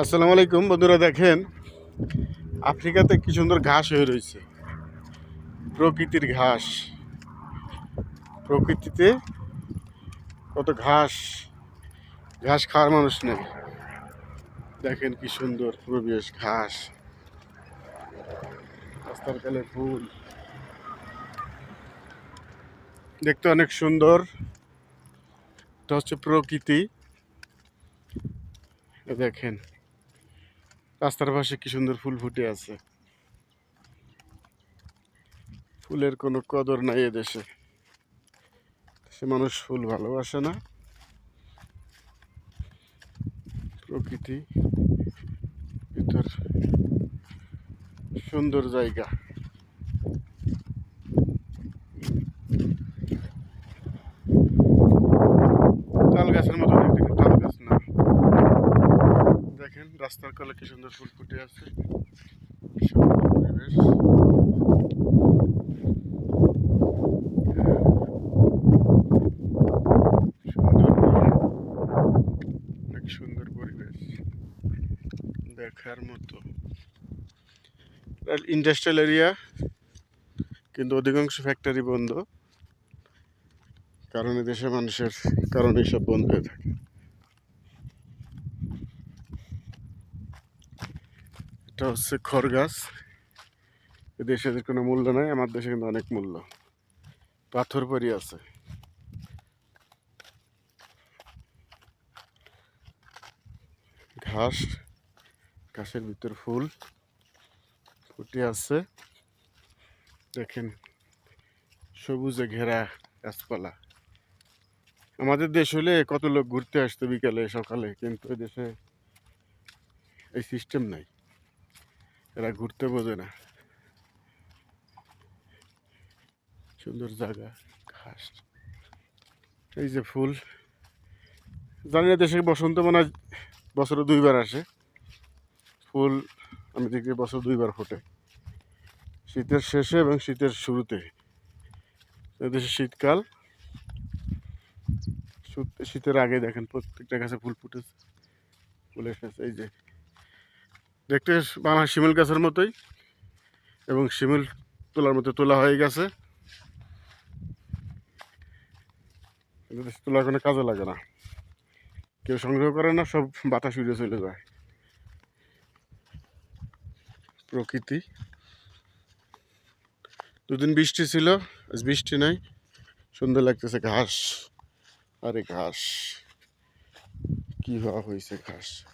আসসালামু আলাইকুম, বন্ধুরা দেখেন, আফ্রিকাতে কি সুন্দর ঘাস হয়ে রয়েছে। প্রকৃতির ঘাস। প্রকৃতিতে কত ঘাস। ঘাস খাওয়ার মানুষ নেই। দেখেন কি সুন্দর পরিবেশ ঘাস। রাস্তার কালে ফুল। দেখতে অনেক সুন্দর। এটা হচ্ছে প্রকৃতি। দেখেন রাস্তার পাশে কি সুন্দর ফুল ফুটে আছে। ফুলের কোনো কদর নাই এদেশে। সে মানুষ ফুল ভালোবাসে না। প্রকৃতি ভিতর সুন্দর জায়গা তাল গাছের মতো দেখতে কিন্তু তাল গাছ না দেখেন রাস্তার কলে কি সুন্দর ফুল ফুটে আছে? পরিবেশ সুন্দর পরিবেশ দেখার মতো। ইন্ডাস্ট্রিয়াল এরিয়া কিন্তু অধিকাংশ ফ্যাক্টরি বন্ধ। কারণ দেশের মানুষের কারণে সব বন্ধ হয়ে থাকে। এটা হচ্ছে খড় গাছ এ দেশে এদের কোনো মূল্য নাই, আমার দেশে কিন্তু অনেক মূল্য। পাথর পরি আছে। ঘাস, ঘাসের ভিতর ফুল ফুটে আছে। দেখেন, সবুজে ঘেরা গাছপালা। আমাদের দেশ হলে কত লোক ঘুরতে আসতো বিকালে, সকালে, কিন্তু দেশে এই সিস্টেম নাই। এরা ঘুরতে বোঝে না। সুন্দর জায়গা, ঘাস। এই যে ফুল। জানি না দেশে বসন্ত মনে বছরে দুইবার আসে। ফুল আমি দেখি বছর দুইবার ফোটে। শীতের শেষে এবং শীতের শুরুতে। এদেশে শীতকাল। শীত- শীতের আগে দেখেন প্রত্যেকটা গাছে ফুল ফুটেছে। ফুল এসেছে, এই যে। দেখতে বাংলা শিমুল গাছের মতোই এবং শিমুল তোলার মতো তোলা হয়ে গেছে। তোলার কোনো কাজে লাগে না। কেউ সংগ্রহ করে না, সব বাতাস উড়ে চলে যায়। প্রকৃতি। দুদিন বৃষ্টি ছিল, আজ বৃষ্টি নাই। সুন্দর লাগতেছে ঘাস। আরে ঘাস। কি হওয়া হয়েছে ঘাস?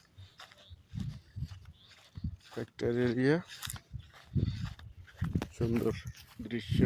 ফ্যাক্টরি এরিয়া সুন্দর দৃশ্য।